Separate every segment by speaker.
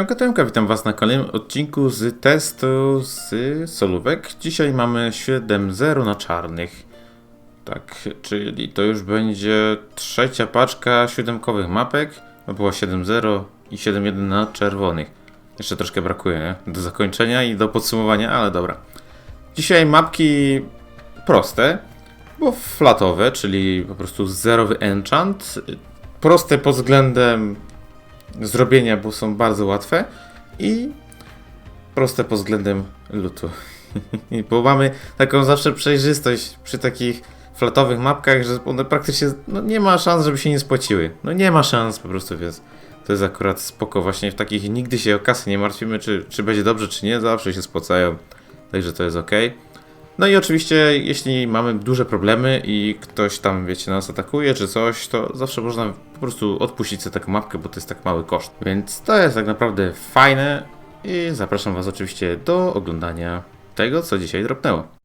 Speaker 1: Siemka Tomka, witam was na kolejnym odcinku z testu z solówek. Dzisiaj mamy 7.0 na czarnych. Tak, czyli to już będzie trzecia paczka siódemkowych mapek. No było 7.0 i 7.1 na czerwonych. Jeszcze troszkę brakuje, nie? Do zakończenia i do podsumowania, ale dobra. Dzisiaj mapki proste, bo flatowe, czyli po prostu zerowy enchant. Proste pod względem zrobienia, bo są bardzo łatwe i proste pod względem lutu. bo mamy taką zawsze przejrzystość przy takich flatowych mapkach, że one praktycznie no, nie ma szans, żeby się nie spłaciły. No nie ma szans po prostu, więc to jest akurat spoko. Właśnie w takich nigdy się o kasę nie martwimy, czy, czy będzie dobrze, czy nie, zawsze się spłacają. Także to jest ok. No i oczywiście, jeśli mamy duże problemy i ktoś tam, wiecie, nas atakuje czy coś, to zawsze można po prostu odpuścić sobie taką mapkę, bo to jest tak mały koszt. Więc to jest tak naprawdę fajne i zapraszam Was oczywiście do oglądania tego, co dzisiaj dropnęło.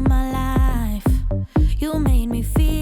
Speaker 2: My life. You made me feel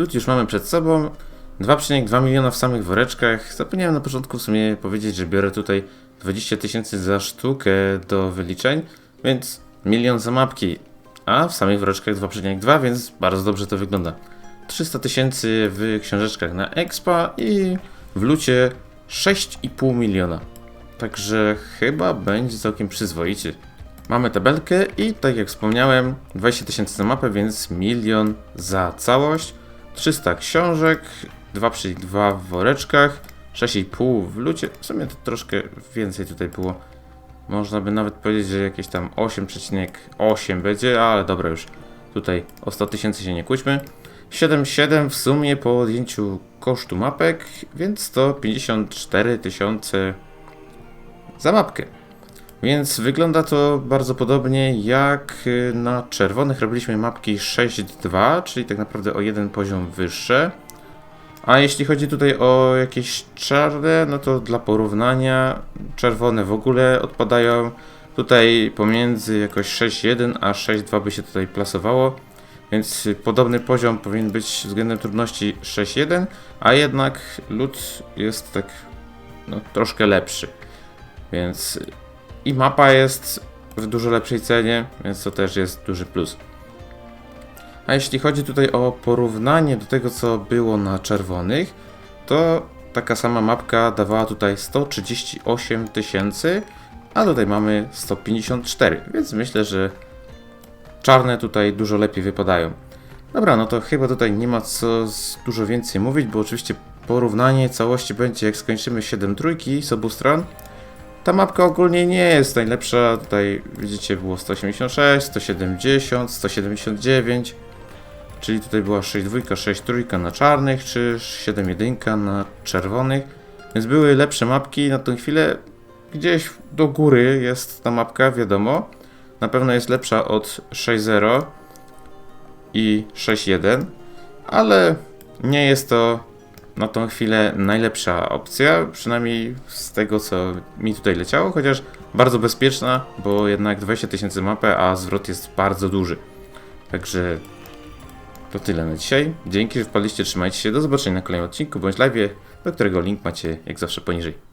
Speaker 1: Lód już mamy przed sobą. 2,2 miliona w samych woreczkach. Zapomniałem na początku w sumie powiedzieć, że biorę tutaj 20 tysięcy za sztukę do wyliczeń, więc milion za mapki, a w samych woreczkach 2,2, więc bardzo dobrze to wygląda. 300 tysięcy w książeczkach na Expa i w lucie 6,5 miliona. Także chyba będzie całkiem przyzwoicie. Mamy tabelkę i tak jak wspomniałem, 20 tysięcy za mapę, więc milion za całość. 300 książek, 2,2 w woreczkach, 6,5 w lucie. W sumie to troszkę więcej tutaj było. Można by nawet powiedzieć, że jakieś tam 8,8 będzie, ale dobra już. Tutaj o 100 tysięcy się nie kłóćmy. 7,7 w sumie po odjęciu kosztu mapek, więc to 54 tysiące za mapkę. Więc wygląda to bardzo podobnie jak y, na czerwonych robiliśmy mapki 6.2, czyli tak naprawdę o jeden poziom wyższe. A jeśli chodzi tutaj o jakieś czarne, no to dla porównania czerwone w ogóle odpadają. Tutaj pomiędzy jakoś 6.1 a 6.2 by się tutaj plasowało. Więc podobny poziom powinien być względem trudności 6.1, a jednak lód jest tak no, troszkę lepszy. Więc i mapa jest w dużo lepszej cenie, więc to też jest duży plus. A jeśli chodzi tutaj o porównanie do tego, co było na czerwonych, to taka sama mapka dawała tutaj 138 tysięcy, a tutaj mamy 154, więc myślę, że czarne tutaj dużo lepiej wypadają. Dobra, no to chyba tutaj nie ma co dużo więcej mówić, bo oczywiście porównanie całości będzie jak skończymy 7 trójki z obu stron. Ta mapka ogólnie nie jest najlepsza. Tutaj widzicie było 186, 170, 179. Czyli tutaj była 6 6 trójka na czarnych, czy 7 jedynka na czerwonych. Więc były lepsze mapki. Na tę chwilę gdzieś do góry jest ta mapka, wiadomo. Na pewno jest lepsza od 6.0 i 6.1, ale nie jest to na tą chwilę najlepsza opcja, przynajmniej z tego co mi tutaj leciało, chociaż bardzo bezpieczna, bo jednak 20 tysięcy mapę, a zwrot jest bardzo duży. Także to tyle na dzisiaj. Dzięki, że wpadliście, trzymajcie się, do zobaczenia na kolejnym odcinku bądź live, do którego link macie jak zawsze poniżej.